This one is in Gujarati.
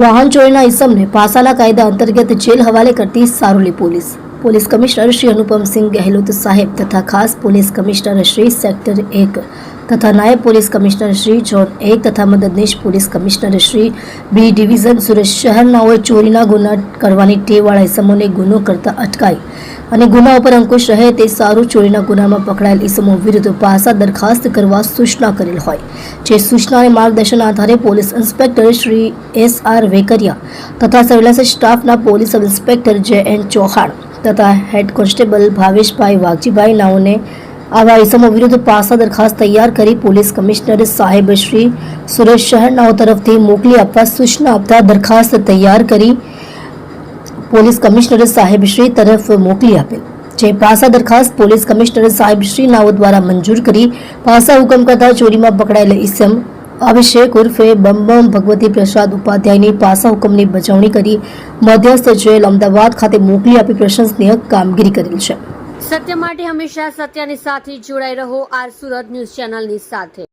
વાહન ચોરીના ઇસમને પાસાના કાયદા અંતર્ગત જેલ હવાલે કરતી Saroli police. Police commissioner Shri Anupamsinh Gehlot Saheb તથા ખાસ પોલીસ કમિશનર શ્રી સેક્ટર એક તથા નાયબ પોલીસ કમિશનર શ્રી જોન એક તથા મદદનીશ police commissioner Shri B division Surat શહેરનાઓએ ચોરીના ગુના કરવાની ટેવાળા ઇસમોને ગુનો કરતા અટકાઈ અને ગુના ઉપર અંકુશ રહે તે સારું ચોરીના ગુનામાં પકડાયેલ ઇસમો વિરુદ્ધ પાસા દરખાસ્ત કરવા સૂચના કરેલ હોય, જે સૂચના અને માર્ગદર્શન આધારે police inspector Shri S R Vekaria તથા સર્વેલન્સ સ્ટાફના police inspector J N Chauhan તથા હેડ કોન્સ્ટેબલ ભાવેશભાઈ વાઘજીભાઈ નાઓને આવા ઇસમો વિરુદ્ધ પાસા દરખાસ્ત તૈયાર કરી પોલીસ કમિશનર સાહેબ શ્રી સુરેશ શહેરનાઓ તરફથી મોકલી આપવા સૂચના આપતા દરખાસ્ત તૈયાર કરી પોલીસ કમિશનર સાહેબ શ્રી તરફ મોકલી આપેલ જે પાસા દરખાસ્ત પોલીસ કમિશનર સાહેબ શ્રી નાઓ દ્વારા મંજૂર કરી પાસા હુકમ કરતા ચોરીમાં પકડાયેલ ઇસમ અભિષેક ઉર્ફે બમ બમ ભગવતી પ્રસાદ ઉપાધ્યાયની પાસા હુકમની બજાવણી કરી મધ્યસ્થ જેલ અમદાવાદ ખાતે મોકલી આપી પ્રશંસનીય કામગીરી કરેલ છે. સત્ય માટે હંમેશા સત્યની સાથે જોડાઈ રહો આર સુરત ન્યૂઝ ચેનલની સાથે.